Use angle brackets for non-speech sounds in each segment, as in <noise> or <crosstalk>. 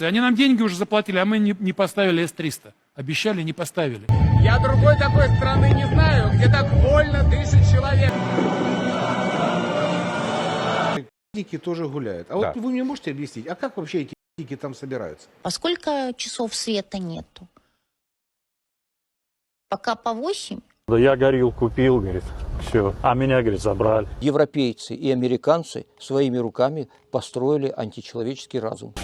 Они нам деньги уже заплатили, а мы не, не поставили С-300. Обещали, не поставили. Я другой такой страны не знаю, где так вольно дышит человек. Дики тоже гуляют. А вот Да. вы мне можете объяснить, а как вообще эти дики там собираются? А сколько часов света нету? Пока по 8? Да я горил, купил, говорит, все. А меня, говорит, забрали. Европейцы и американцы своими руками построили античеловеческий разум.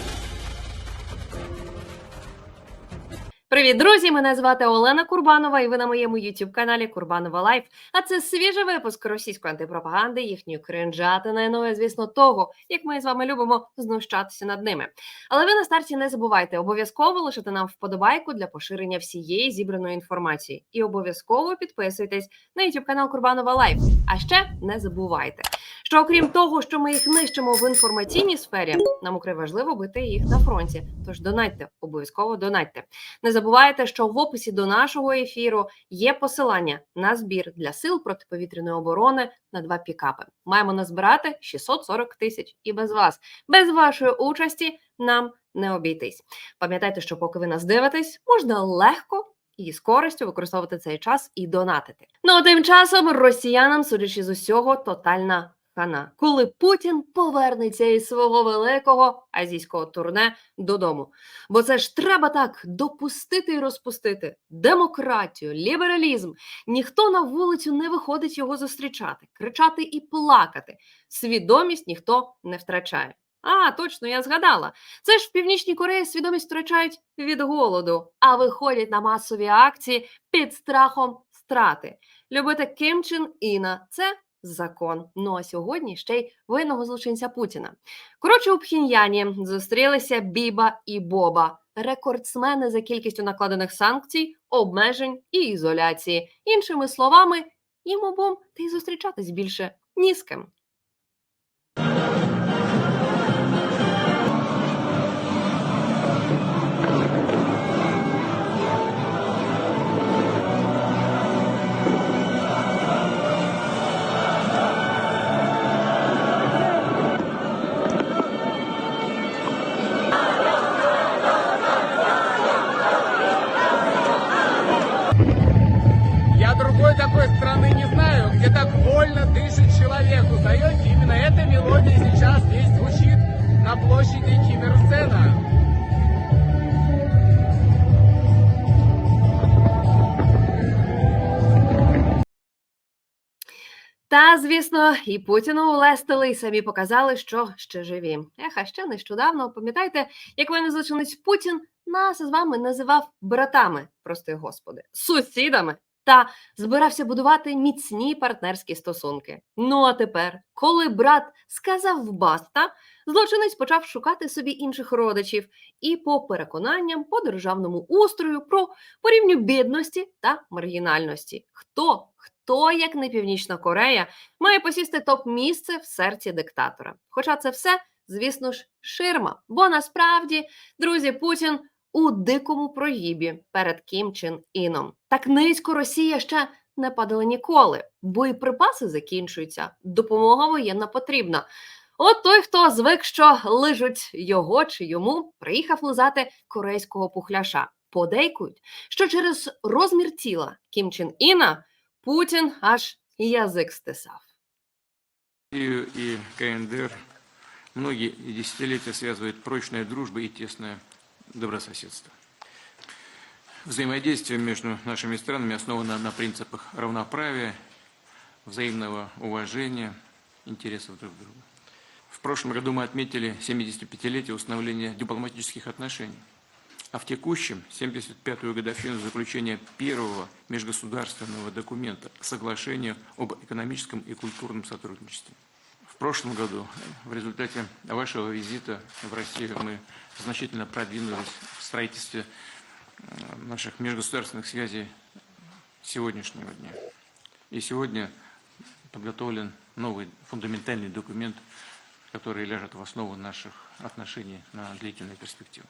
Привіт, друзі! Мене звати Олена Курбанова, і ви на моєму youtube каналі Курбанова Лайф. А це свіжий випуск російської антипропаганди, їхньої кринжатини, ну і звісно, того, як ми з вами любимо знущатися над ними. Але ви на старті не забувайте обов'язково лишити нам вподобайку для поширення всієї зібраної інформації. І обов'язково підписуйтесь на youtube канал Курбанова Лайф. А ще не забувайте, що окрім того, що ми їх нищимо в інформаційній сфері, нам украй важливо бити їх на фронті. Тож донатьте, обов'язково донатьте. Не забувайте, що в описі до нашого ефіру є посилання на збір для сил протиповітряної оборони на два пікапи. Маємо назбирати 640 тисяч. І без вас, без вашої участі, нам не обійтись. Пам'ятайте, що поки ви нас дивитесь, можна легко. І з користю використовувати цей час і донатити. Ну а тим часом росіянам, судячи з усього, тотальна хана, коли Путін повернеться із свого великого азійського турне додому. Бо це ж треба так допустити і розпустити демократію, лібералізм. Ніхто на вулицю не виходить його зустрічати, кричати і плакати. Свідомість ніхто не втрачає. А, точно, я згадала. Це ж в Північній Кореї свідомість втрачають від голоду, а виходять на масові акції під страхом страти. Любити Ким Чен Іна це закон. Ну а сьогодні ще й винного злочинця Путіна. Коротше, у Пхіньяні зустрілися Біба і Боба, рекордсмени за кількістю накладених санкцій, обмежень і ізоляції. Іншими словами, їм обом та й зустрічатись більше ні з ким. Человек. Узнаете, именно эта мелодия сейчас здесь звучит на площади Кимир-сцена. Та, звісно, і Путіну улестили, і самі показали, що ще живі. Ех, а ще нещодавно, пам'ятаєте, як воєнний злочинець Путін нас з вами називав братами, прости господи, сусідами та збирався будувати міцні партнерські стосунки. Ну а тепер, коли брат сказав баста, злочинець почав шукати собі інших родичів і, по переконанням, по державному устрою про по рівню бідності та маргінальності. Хто, хто, як не Північна Корея, має посісти топ-місце в серці диктатора. Хоча це все, звісно ж, ширма. Бо насправді, друзі, Путін у дикому прогибі перед Кім Чен Іном. Так низько Росія ще не падала ніколи. Боєприпаси закінчуються, допомога воєнна потрібна. От той, хто звик, що лижуть його чи йому, приїхав лизати корейського пухляша. Подейкують, що через розмір тіла Кім Чен Іна Путін аж язик стисав. И КНДР многие десятилетия связывает прочная дружба и тесное добрососедство. Взаимодействие между нашими странами основано на принципах равноправия, взаимного уважения, интересов друг друга. В прошлом году мы отметили 75-летие установления дипломатических отношений, а в текущем 75-ю годовщину заключения первого межгосударственного документа соглашения об экономическом и культурном сотрудничестве. В прошлом году в результате вашего визита в Россию мы значительно продвинулись в строительстве э, наших межгосударственных связей сегодняшнего дня. И сегодня подготовлен новый фундаментальный документ, который ляжет в основу наших отношений на длительную перспективу.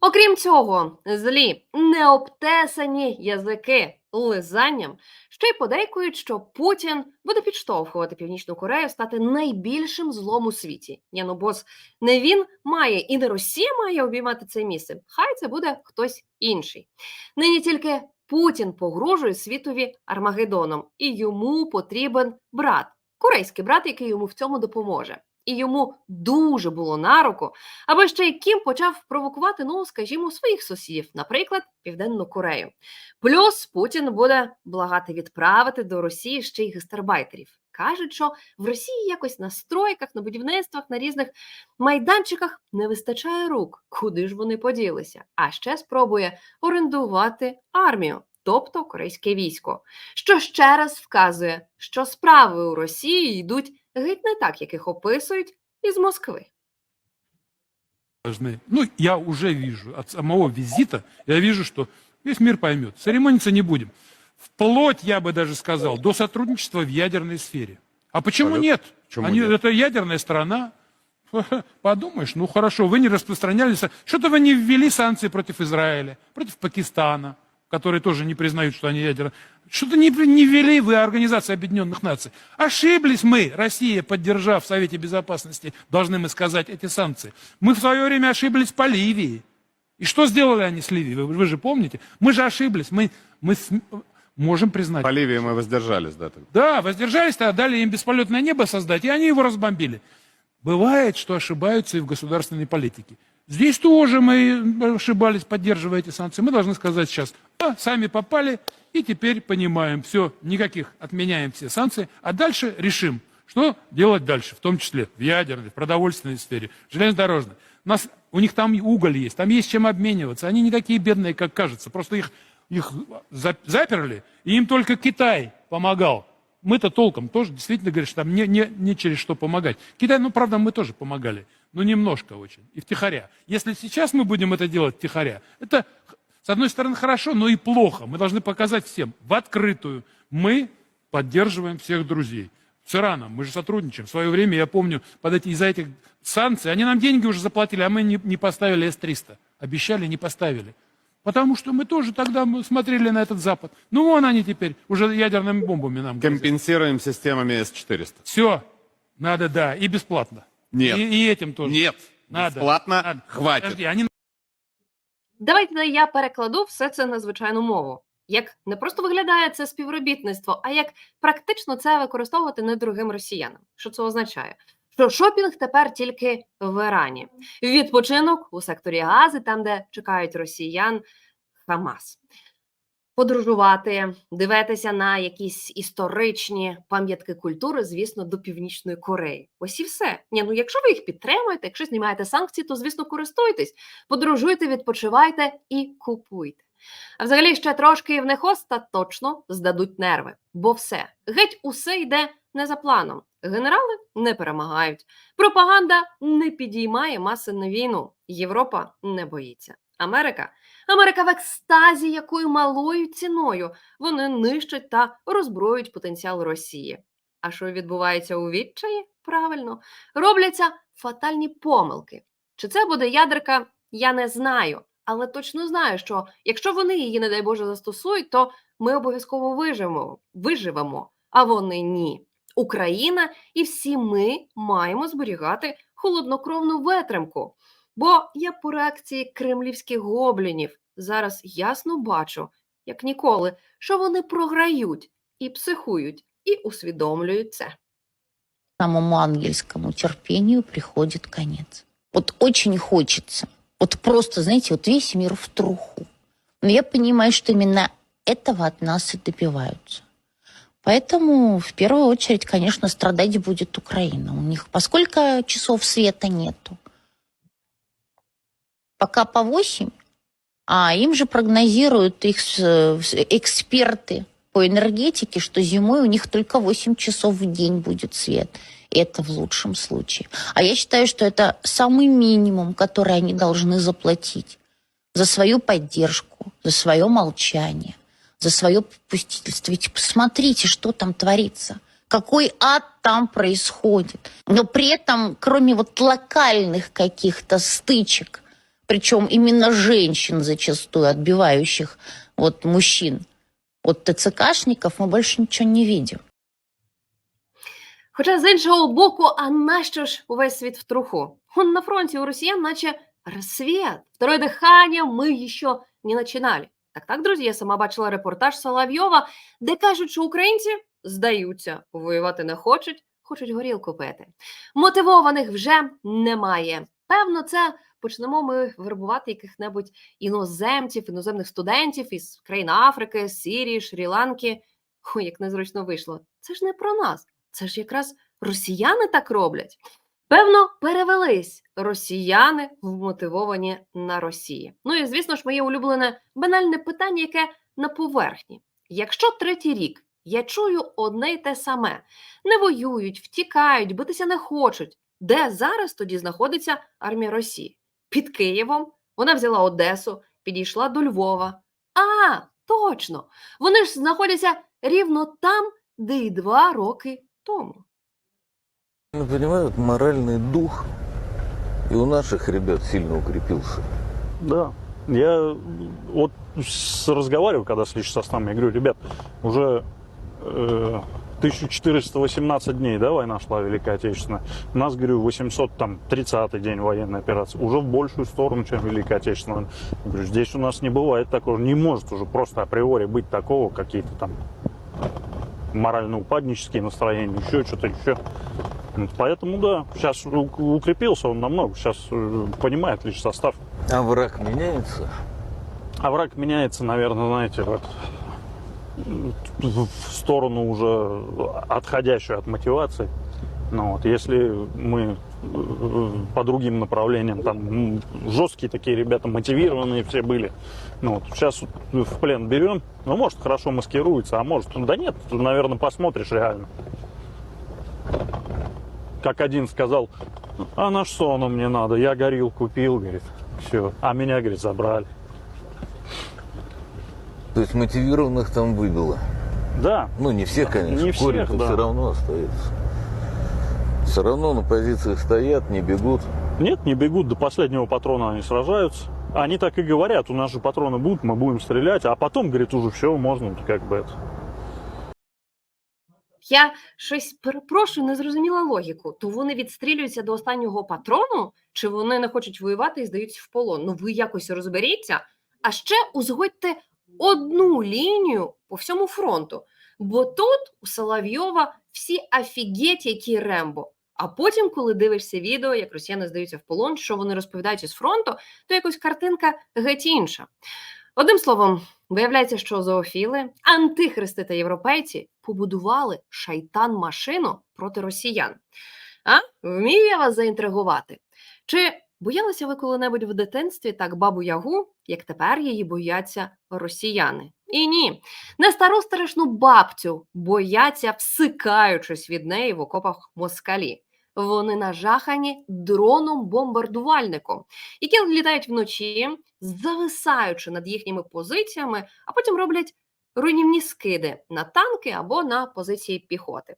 Окрім цього, злі необтесані язики лизанням ще й подейкують, що Путін буде підштовхувати Північну Корею стати найбільшим злом у світі. Ні, ну бос не він має і не Росія має обіймати це місце. Хай це буде хтось інший. Нині тільки Путін погрожує світові Армагеддоном, і йому потрібен брат, корейський брат, який йому в цьому допоможе. І йому дуже було на руку, аби ще й Кім почав провокувати, ну скажімо, своїх сусідів, наприклад, Південну Корею. Плюс Путін буде благати відправити до Росії ще й гастарбайтерів. Кажуть, що в Росії якось на стройках, на будівництвах, на різних майданчиках не вистачає рук. Куди ж вони поділися? А ще спробує орендувати армію, тобто корейське військо, що ще раз вказує, що справи у Росії йдуть геть не так, як їх описують із Москви. Ну, я уже вижу от самого визита, я вижу, что весь мир поймет. Церемониться не будем. Вплоть, я бы даже сказал, до сотрудничества в ядерной сфере. А почему Абсолютно. нет? Почему Они, нет? Это ядерная страна. <laughs> Подумаешь, ну хорошо, вы не распространяли, са- что-то вы не ввели санкции против Израиля, против Пакистана, которые тоже не признают, что они ядерные. Что-то не, не ввели вы Организация Объединенных Наций. Ошиблись мы, Россия, поддержав в Совете Безопасности, должны мы сказать эти санкции. Мы в свое время ошиблись по Ливии. И что сделали они с Ливией? Вы, вы же помните? Мы же ошиблись. Мы, мы с- можем признать. По Ливии мы воздержались, да? так? Да, воздержались, тогда дали им бесполетное небо создать, и они его разбомбили. Бывает, что ошибаются и в государственной политике. Здесь тоже мы ошибались, поддерживая эти санкции. Мы должны сказать сейчас, а, сами попали, и теперь понимаем, все, никаких, отменяем все санкции, а дальше решим, что делать дальше, в том числе в ядерной, в продовольственной сфере, железнодорожной. У, нас, у них там уголь есть, там есть чем обмениваться. Они не такие бедные, как кажется. Просто их, их за- заперли, и им только Китай помогал. Мы-то толком тоже действительно говоришь, там не, не, не через что помогать. Китай, ну, правда, мы тоже помогали, но немножко очень, и втихаря. Если сейчас мы будем это делать втихаря, это, с одной стороны, хорошо, но и плохо. Мы должны показать всем в открытую. Мы поддерживаем всех друзей. С Ираном мы же сотрудничаем. В свое время, я помню, под эти, из-за этих санкций, они нам деньги уже заплатили, а мы не, не поставили С-300. Обещали, не поставили. Потому что мы тоже тогда мы смотрели на этот Запад. Ну, вон они теперь, уже ядерными бомбами нам. Компенсируем системами С-400. Все, надо, да, и бесплатно. Нет. И, и этим тоже. Нет, Надо. бесплатно Надо. хватит. Подожди, они Давайте я перекладу все це на звичайну мову. Як не просто виглядає це співробітництво, а як практично це використовувати недорогим росіянам. Що це означає? Що шопінг тепер тільки в Ірані. Відпочинок у секторі Гази, там, де чекають росіян Хамас. Подорожувати, дивитися на якісь історичні пам'ятки культури, звісно, до Північної Кореї. Ось і все. Ні, ну якщо ви їх підтримуєте, якщо знімаєте санкції, то звісно користуйтесь, подорожуйте, відпочивайте і купуйте. А взагалі ще трошки і в них остаточно здадуть нерви, бо все, геть усе йде не за планом. Генерали не перемагають. Пропаганда не підіймає маси на війну. Європа не боїться. Америка Америка в екстазі, якою малою ціною вони нищать та роззброюють потенціал Росії. А що відбувається у відчаї? Правильно, робляться фатальні помилки. Чи це буде ядерка, я не знаю, але точно знаю, що якщо вони її, не дай Боже, застосують, то ми обов'язково виживемо, виживемо, а вони ні. Україна і всі ми маємо зберігати холоднокровну витримку. Бо я по реакції кремлівських гоблінів зараз ясно бачу, як ніколи, що вони програють і психують, і усвідомлюють це. Самому ангельскому терпению приходит конец. Вот очень хочется. Вот просто, знаете, вот весь мир в труху. Но я понимаю, что именно этого от нас и добиваются. Поэтому в первую очередь, конечно, страдать будет Украина. У них поскольку часов света нету. Пока по 8, а им же прогнозируют их эксперты по энергетике, что зимой у них только 8 часов в день будет свет. И это в лучшем случае. А я считаю, что это самый минимум, который они должны заплатить за свою поддержку, за свое молчание, за свое попустительство. Ведь посмотрите, что там творится. Какой ад там происходит. Но при этом, кроме вот локальных каких-то стычек, причем именно женщин зачастую, отбивающих вот мужчин от ТЦКшников, мы больше ничего не видим. Хоча з іншого боку, а нащо ж увесь світ в труху? Он на фронті у росіян, наче рассвет, второе дыхание мы еще не начинали. Так, так, друзі, я сама бачила репортаж Соловйова, де кажуть, що українці здаються, воювати не хочуть, хочуть горілку пити. Мотивованих вже немає. Певно, це почнемо ми вербувати яких-небудь іноземців, іноземних студентів із країн Африки, Сирії, Шрі-Ланки. Ой, як незручно вийшло. Це ж не про нас. Це ж якраз росіяни так роблять. Певно, перевелись росіяни вмотивовані на Росії. Ну і звісно ж, моє улюблене банальне питання, яке на поверхні. Якщо третій рік я чую одне й те саме: не воюють, втікають, битися не хочуть. Де зараз тоді знаходиться армія Росії? Під Києвом. Вона взяла Одесу, підійшла до Львова. А, точно! Вони ж знаходяться рівно там, де й два роки тому. Ну, понимают, моральный дух и у наших ребят сильно укрепился. Да. Я вот с- разговаривал, когда с личсоставом, я говорю, ребят, уже э, 1418 дней, да, война шла Великая Отечественная. У нас, говорю, 830 день военной операции. Уже в большую сторону, чем Великая Отечественная. Я говорю, здесь у нас не бывает такого. Не может уже просто априори быть такого, какие-то там морально-упаднические настроения, еще что-то еще. Вот Поэтому, да, сейчас укрепился он намного. Сейчас э, понимает лишь состав. А враг меняется? А враг меняется, наверное, знаете, вот, в сторону уже отходящую от мотивации. Ну, вот, если мы э, по другим направлениям, там жесткие такие ребята, мотивированные все были, ну, вот, сейчас в плен берем, ну, может, хорошо маскируется, а может, да нет, наверное, посмотришь реально. Как один сказал, а на что оно мне надо, я горил, купил, говорит, все, а меня, говорит, забрали. То есть мотивированных там выбило. Да, Ну, не всех, конечно. Не Корень всех, да. все равно остается. Все равно на позициях стоят, не бегут. Нет, не бегут, до последнего патрона они сражаются. Они так и говорят, у нас же патроны будут, мы будем стрелять, а потом, говорит, уже все, можно, как бы это. Я щось перепрошую, не зрозуміла логіку. То вони відстрілюються до останнього патрону, чи вони не хочуть воювати і здаються в полон? Ну ви якось розберіться. А ще узгодьте одну лінію по всьому фронту. Бо тут у Соловйова всі офігеть, які рембо. А потім, коли дивишся відео, як росіяни здаються в полон, що вони розповідають із фронту, то якось картинка геть інша. Одним словом, виявляється, що зоофіли, антихристи та європейці побудували шайтан-машину проти росіян. А вмію я вас заінтригувати? Чи боялися ви коли-небудь в дитинстві так бабу Ягу, як тепер її бояться росіяни? І ні, не стару страшну бабцю бояться, всикаючись від неї в окопах москалі. Вони нажахані дроном-бомбардувальником, які літають вночі, зависаючи над їхніми позиціями, а потім роблять руйнівні скиди на танки або на позиції піхоти.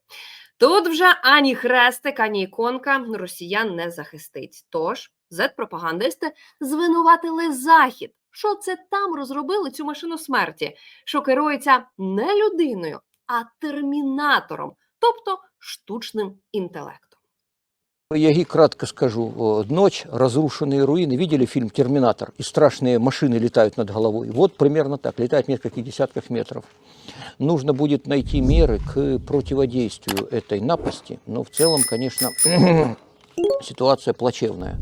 Тут вже ані хрестик, ані іконка росіян не захистить. Тож зет-пропагандисти звинуватили Захід, що це там розробили цю машину смерті, що керується не людиною, а термінатором, тобто штучним інтелектом. Я ей кратко скажу. Ночь, разрушенные руины. Видели фильм «Терминатор»? И страшные машины летают над головой. Вот примерно так. Летают в нескольких десятках метров. Нужно будет найти меры к противодействию этой напасти. Но в целом, конечно, <clears throat> ситуация плачевная.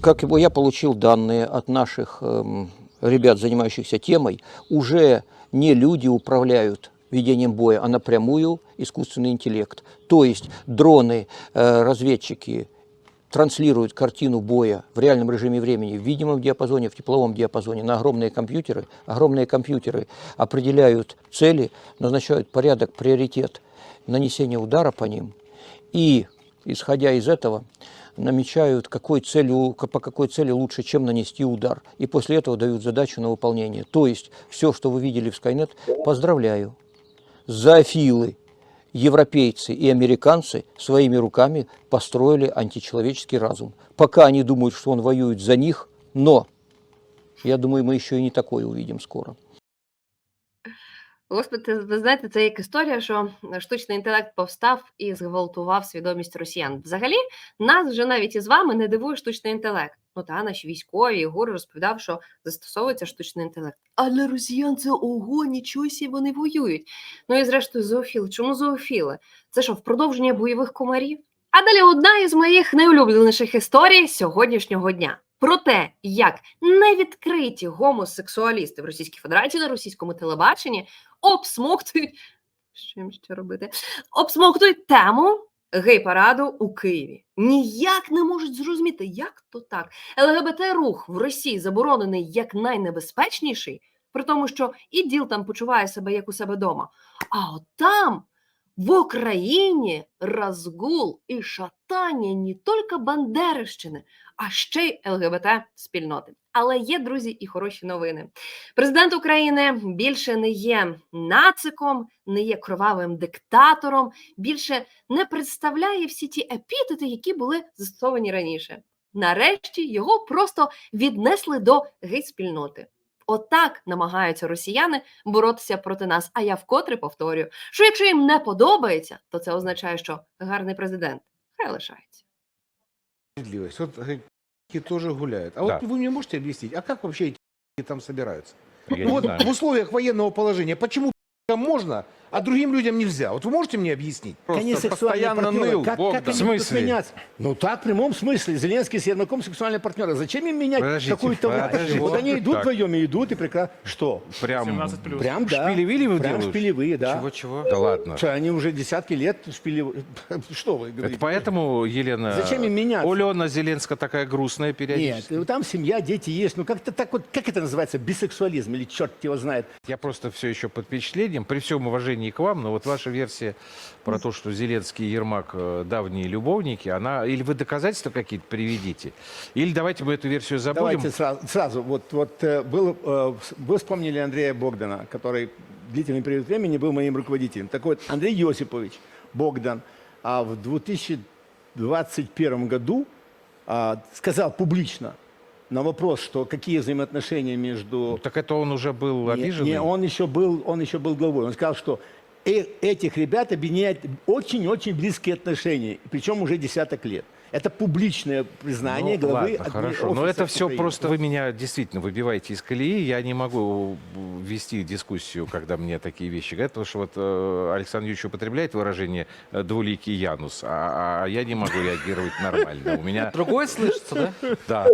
Как его я получил данные от наших эм, ребят, занимающихся темой, уже не люди управляют ведением боя, а напрямую искусственный интеллект. То есть дроны, э, разведчики транслируют картину боя в реальном режиме времени, в видимом диапазоне, в тепловом диапазоне на огромные компьютеры. Огромные компьютеры определяют цели, назначают порядок, приоритет нанесения удара по ним. И, исходя из этого, намечают, какой целью, по какой цели лучше, чем нанести удар. И после этого дают задачу на выполнение. То есть все, что вы видели в Skynet, поздравляю. Зоофилы, европейцы и американцы своими руками построили античеловеческий разум. Пока они думают, что он воюет за них, Но я думаю, мы еще и не такое увидим скоро. Господи, ви знаєте, це як історія, що штучний інтелект повстав і зґвалтував свідомість росіян. Взагалі, нас вже навіть із вами не дивує штучний інтелект. Ну та наші військові Ігор розповідав, що застосовується штучний інтелект. А для росіян це ого, нічого сі вони воюють. Ну і зрештою, зоофіли. Чому зоофіли? Це що, в продовження бойових комарів? А далі одна із моїх найулюбленіших історій сьогоднішнього дня. Про те, як невідкриті гомосексуалісти в Російській Федерації на російському телебаченні обсмоктують що їм ще робити? Обсмоктують тему гей-параду у Києві. Ніяк не можуть зрозуміти, як то так. ЛГБТ-рух в Росії заборонений як найнебезпечніший, при тому, що і діл там почуває себе як у себе вдома. А от там, в Україні, розгул і шатання не тільки Бандерівщини, а ще й ЛГБТ-спільноти. Але є, друзі, і хороші новини. Президент України більше не є нациком, не є кровавим диктатором, більше не представляє всі ті епітети, які були застосовані раніше. Нарешті його просто віднесли до гей-спільноти. Отак намагаються росіяни боротися проти нас. А я вкотре повторюю, що якщо їм не подобається, то це означає, що гарний президент хай лишається. Справедливость. Вот гайки тоже гуляют. А Да. вот вы мне можете объяснить, а как вообще эти гайки там собираются? Я не вот знаю. в условиях военного положения, почему <laughs> можно, А другим людям нельзя? Вот вы можете мне объяснить? Просто сексуальные постоянно партнеры. ныл, Как, Богдан. как В они будут смысле? меняться? Ну так, в прямом смысле. Зеленский с Ермаком сексуальные партнеры. Зачем им менять Подождите, какую-то подождите. Вот они идут Так. вдвоем и идут, и прекрасно. Что? Прям Прям, да. шпилевили вы Прям шпилевые, да. Чего-чего? Да ладно. Что, они уже десятки лет шпилевые. <laughs> Что вы говорите? Это поэтому, Елена... Зачем им меняться? Алена Зеленская такая грустная Нет, периодически. ну, там семья, дети есть. Ну как-то так вот, как это называется? Бисексуализм или черт его знает. Я просто все еще под впечатлением, при всем уважении к вам, но вот ваша версия про то, что Зеленский и Ермак э, давние любовники, она... Или вы доказательства какие-то приведите, или давайте мы эту версию забудем. Давайте сразу, сразу. Вот, вот э, был, э, вы вспомнили Андрея Богдана, который длительный период времени был моим руководителем. Так вот, Андрей Йосипович Богдан а в 2021 году а, сказал публично на вопрос, что какие взаимоотношения между... Так это он уже был обиженный? не, он еще был, он еще был главой. Он сказал, что э- этих ребят объединяет очень-очень близкие отношения, причем уже десяток лет. Это публичное признание Ну, главы ладно, хорошо. Но это все Украины. просто вы меня действительно выбиваете из колеи. Я не могу вести дискуссию, когда мне такие вещи говорят, потому что вот э, Александр Юрьевич употребляет выражение «двуликий Янус», а, а я не могу реагировать нормально. У меня... Другое слышится, да? Да.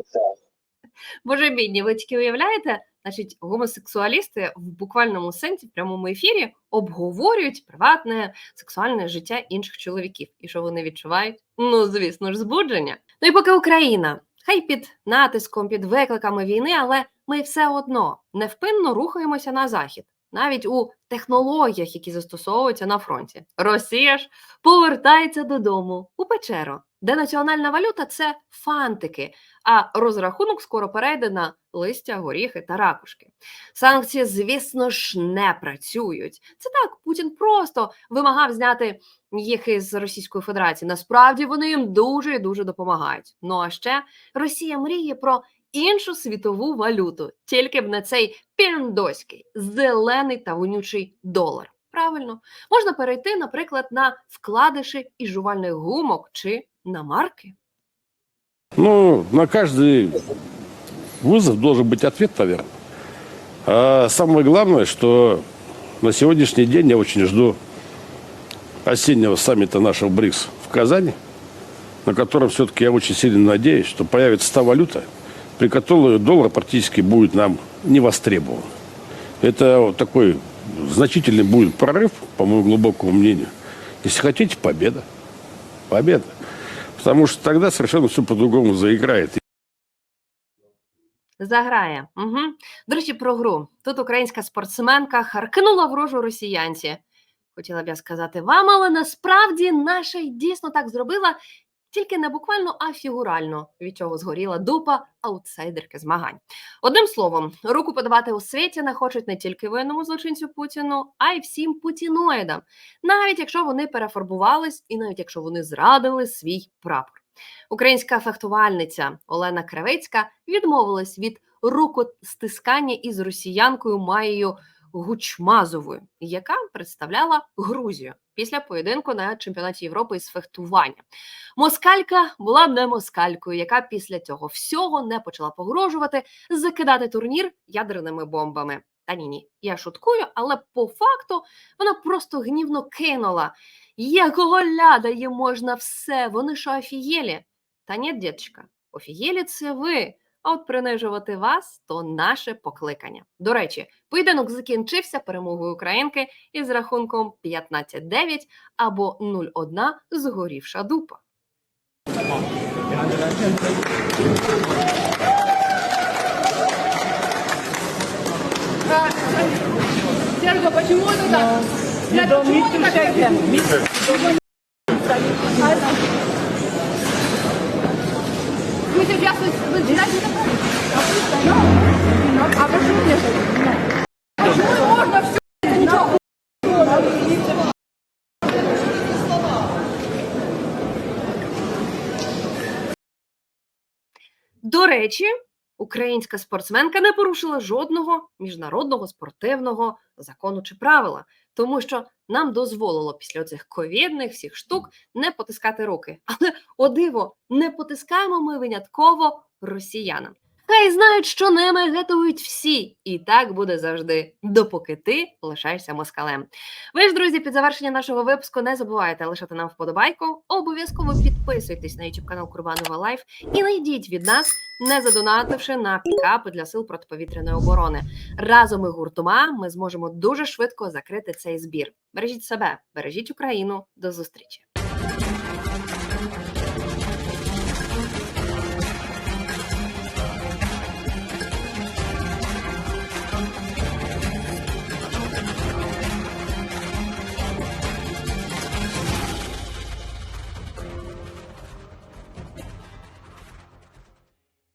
Боже бідні, ви тільки уявляєте, значить, гомосексуалісти в буквальному сенсі в прямому ефірі обговорюють приватне сексуальне життя інших чоловіків. І що вони відчувають? Ну, звісно ж, збудження. Ну і поки Україна, хай під натиском, під викликами війни, але ми все одно невпинно рухаємося на захід, навіть у технологіях, які застосовуються на фронті. Росія ж повертається додому у печеру, де національна валюта це фантики, а розрахунок скоро перейде на листя, горіхи та ракушки. Санкції, звісно ж, не працюють. Це так, Путін просто вимагав зняти їх із Російської Федерації. Насправді вони їм дуже і дуже допомагають. Ну а ще Росія мріє про іншу світову валюту, тільки б не цей піндоський, зелений та вонючий долар. Правильно, можна перейти, наприклад, на вкладиші із жувальних гумок чи на марки. Ну, на каждый вызов должен быть ответ, наверное. А самое главное, что на сегодняшний день я очень жду осеннего саммита нашего БРИКС в Казани, на котором все-таки я очень сильно надеюсь, что появится та валюта, при которой доллар практически будет нам не востребован. Это вот такой значительный будет прорыв, по моему глубокому мнению. Если хотите, победа. Победа. Потому что тогда совершенно все по-другому заиграет. Заграє. Угу. До речі, про гру. Тут українська спортсменка харкнула в рожу росіянці. Хотіла б я сказати вам, але насправді наша й дійсно так зробила, тільки не буквально, а фігурально, від чого згоріла дупа аутсайдерки змагань. Одним словом, руку подавати у світі не хочуть не тільки воєнному злочинцю Путіну, а й всім путіноїдам, навіть якщо вони перефарбувались, і навіть якщо вони зрадили свій прапор. Українська фехтувальниця Олена Кравецька відмовилась від рукостискання із росіянкою Маєю Гучмазовою, яка представляла Грузію після поєдинку на чемпіонаті Європи із фехтування. Москалька була не москалькою, яка після цього всього не почала погрожувати закидати турнір ядерними бомбами. Та ні, ні, я шуткую, але по факту вона просто гнівно кинула. Якого ляда їм можна все? Вони що офігєлі? Та ні, діточка, офігєлі це ви. А от принижувати вас то наше покликання. До речі, поєдинок закінчився перемогою українки із рахунком 15-9 або 0-1 згорівша дупа. Серго, почему это так? Серго, почему это так? Вы сейчас вы читаете А почему нет? Почему можно все? Это ничего. До речі, українська спортсменка не порушила жодного міжнародного спортивного закону чи правила, тому що нам дозволило після цих ковідних всіх штук не потискати руки. Але о диво, не потискаємо ми винятково росіянам. Хай знають, що ними гетують всі, і так буде завжди, допоки ти лишаєшся москалем. Ви ж, друзі, під завершення нашого випуску не забувайте лишати нам вподобайку. Обов'язково підписуйтесь на YouTube канал Курбанова Лайф і не йдіть від нас, не задонативши на пікапи для сил протиповітряної оборони. Разом і гуртома ми зможемо дуже швидко закрити цей збір. Бережіть себе, бережіть Україну. До зустрічі.